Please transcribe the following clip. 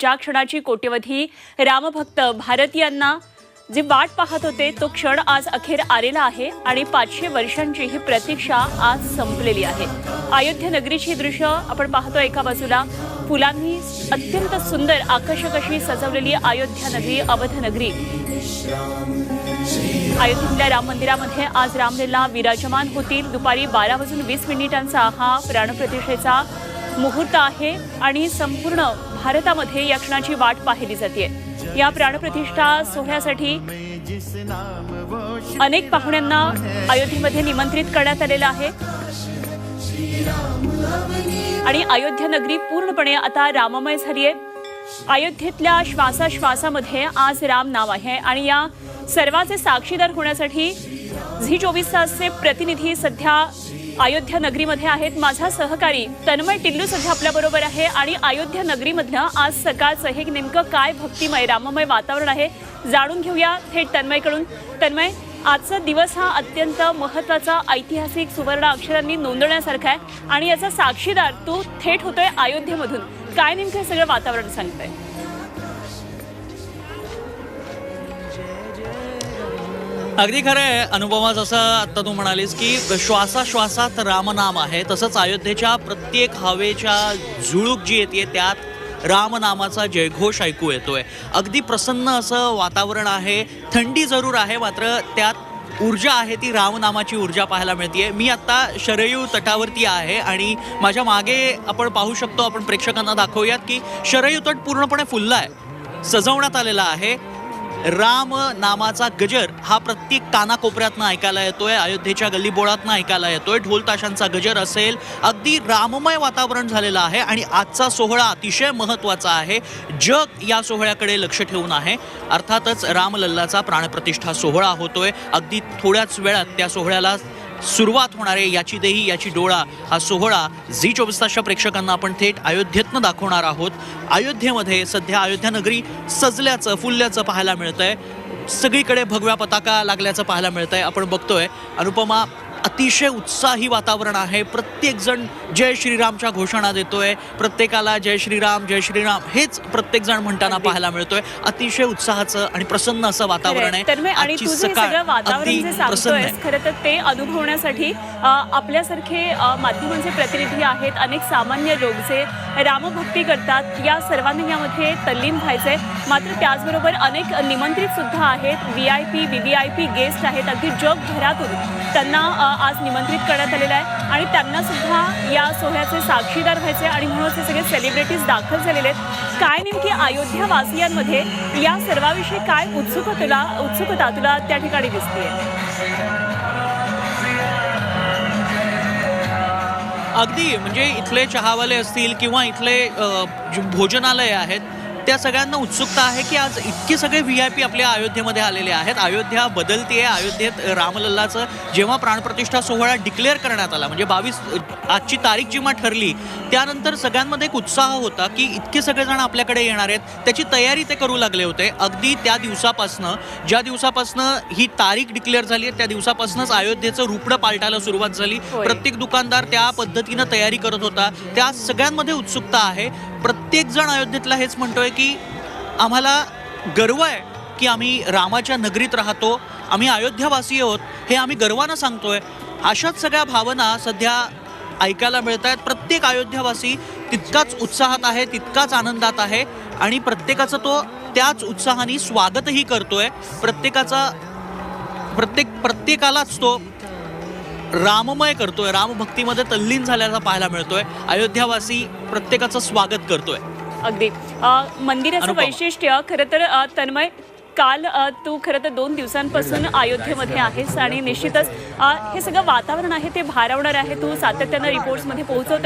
ज्या क्षणाची कोट्यवधी रामभक्त भारतीयांना जे वाट पाहत होते तो क्षण आज अखेर आलेला आहे आणि पाचशे वर्षांची ही प्रतीक्षा आज संपलेली आहे. अयोध्या नगरीची दृश्य आपण पाहतो एका बाजूला. फुलांनी अत्यंत सुंदर आकर्षक अशी सजवलेली अयोध्या नगरी अवध नगरी. अयोध्येतल्या राम मंदिरामध्ये आज रामलीला विराजमान होतील. दुपारी बारा वाजून वीस मिनिटांचा हा प्राणप्रतिष्ठेचा मुहूर्त आहे आणि संपूर्ण भारतामध्ये या क्षणाची वाट पाहिली जाते. या प्राणप्रतिष्ठा सोहळ्यासाठी अनेक पाहुण्यांना अयोध्येमध्ये निमंत्रित करण्यात आलेलं आहे. आणि अयोध्या नगरी पूर्णपणे आता राममय झाली आहे. अयोध्येतल्या श्वासाश्वासामध्ये आज राम नाव आहे. आणि या सर्वाचे साक्षीदार होण्यासाठी झी चोवीस तासचे प्रतिनिधी सध्या अयोध्या नगरीमध्ये आहेत माझा सहकारी. तन्मय टिल्लू सध्या आपल्याबरोबर आहे आणि अयोध्या नगरीमधलं आज सकाळचं हे नेमकं काय भक्तिमय राममय वातावरण आहे जाणून घेऊया थेट तन्मयकडून. तन्मय आजचा दिवस हा अत्यंत महत्त्वाचा ऐतिहासिक सुवर्ण अक्षरांनी नोंदवण्यासारखा आहे आणि याचा साक्षीदार तू थेट होतोय अयोध्येमधून. काय नेमकं हे सगळं वातावरण सांगतंय? अगदी खरं आहे अनुभवा जसं आता तू म्हणालीस की श्वासाश्वासात रामनाम आहे तसंच अयोध्येच्या प्रत्येक हवेच्या झुळूक जी येते त्यात रामनामाचा जयघोष ऐकू येतोय. अगदी प्रसन्न असं वातावरण आहे थंडी जरूर आहे मात्र त्यात ऊर्जा आहे ती रामनामाची ऊर्जा पाहायला मिळते मी आत्ता शरयू तटावरती आहे आणि माझ्या मागे आपण पाहू शकतो आपण प्रेक्षकांना दाखवूयात की शरयू तट पूर्णपणे फुलला आहे सजवण्यात आलेला आहे. राम नामाचा गजर हा प्रत्येक कानाकोपऱ्यातनं ऐकायला येतोय अयोध्येच्या गल्लीबोळातनं ऐकायला येतोय. ढोलताशांचा गजर असेल अगदी राममय वातावरण झालेलं आहे आणि आजचा सोहळा अतिशय महत्त्वाचा आहे. जग या सोहळ्याकडे लक्ष ठेवून आहे. अर्थातच रामलल्लाचा प्राणप्रतिष्ठा सोहळा होतोय. अगदी थोड्याच वेळात त्या सोहळ्याला सुरुवात होणार आहे याची देही याची डोळा हा सोहळा झी चोवीस तासच्या प्रेक्षकांना आपण थेट अयोध्येतनं दाखवणार आहोत. अयोध्येमध्ये सध्या अयोध्या नगरी सजल्याचं फुलल्याचं पाहायला मिळतंय. सगळीकडे भगव्या पताका लागल्याचं पाहायला मिळतंय. आपण बघतोय. अनुपमा अतिशय उत्साही वातावरण आहे. प्रत्येक जण जय श्रीरामच्या घोषणा देतोय. प्रत्येकाला जय श्रीराम जय श्रीराम हेच प्रत्येक जण म्हणताना. पाहायला मिळतोय. अतिशय उत्साहाचं आणि प्रसन्न असं वातावरण आहे. आणि खरं तर ते अनुभवण्यासाठी आपल्यासारखे माध्यमांचे प्रतिनिधी आहेत. अनेक सामान्य लोक जे रामभक्ती करतात या सर्वांनी यामध्ये तल्लीन व्हायचंय. मात्र त्याचबरोबर अनेक निमंत्रित सुद्धा आहेत. V I P V V I P guest आहेत. अगदी जगभरातून त्यांना आज निमंत्रित करण्यात आलेलं आहे. आणि त्यांना सुद्धा या सोहळ्याचे साक्षीदार व्हायचे आणि म्हणूनच हे सगळे सेलिब्रिटीज दाखल झालेले आहेत. काय नेमकी अयोध्या वासियांमध्ये या सर्वाविषयी काय उत्सुकता तुला उत्सुकता तुला त्या ठिकाणी दिसते अगदी म्हणजे इथले चहावाले असतील किंवा इथले भोजनालय आहेत त्या सगळ्यांना उत्सुकता आहे की आज इतके सगळे व्ही आय पी आपल्या अयोध्येमध्ये आलेले आहेत. अयोध्या बदलते अयोध्येत रामलल्लाचं जेव्हा प्राणप्रतिष्ठा सोहळा डिक्लेअर करण्यात आला म्हणजे बावीस आजची तारीख जेव्हा ठरली त्यानंतर सगळ्यांमध्ये एक उत्साह होता की इतके सगळेजण आपल्याकडे येणार आहेत. त्याची तयारी ते करू लागले होते. अगदी त्या दिवसापासनं ज्या दिवसापासनं ही तारीख डिक्लेअर झाली आहे त्या दिवसापासूनच अयोध्येचं रुपडं पालटायला सुरुवात झाली. प्रत्येक दुकानदार त्या पद्धतीनं तयारी करत होता. त्या सगळ्यांमध्ये उत्सुकता आहे. प्रत्येक जण अयोध्येतला हेच म्हणतोय की आम्हाला गर्व आहे की आम्ही रामाच्या नगरीत राहतो आम्ही अयोध्यावासी आहोत हे आम्ही गर्वानं सांगतोय. अशाच सगळ्या भावना सध्या ऐकायला मिळत आहेत प्रत्येक अयोध्यावासी तितकाच उत्साहात आहे तितकाच आनंदात आहे आणि प्रत्येकाचं तो त्याच उत्साहाने स्वागतही करतोय. प्रत्येकाचा प्रत्येक प्रत्येकालाच तो राममय करतोय रामभक्तीमध्ये तल्लीन झाल्याचा पाहायला मिळतोय. अयोध्यावासी प्रत्येकाचं स्वागत करतोय. अगदी. मंदिराचं. वैशिष्ट्य खरं तर तन्मय काल तू खरं तर दोन दिवसांपासून अयोध्येमध्ये आहेस आणि निश्चितच हे सगळं वातावरण आहे ते भारावणार आहे. तू सातत्यानं रिपोर्ट्समध्ये पोहोचवतोय.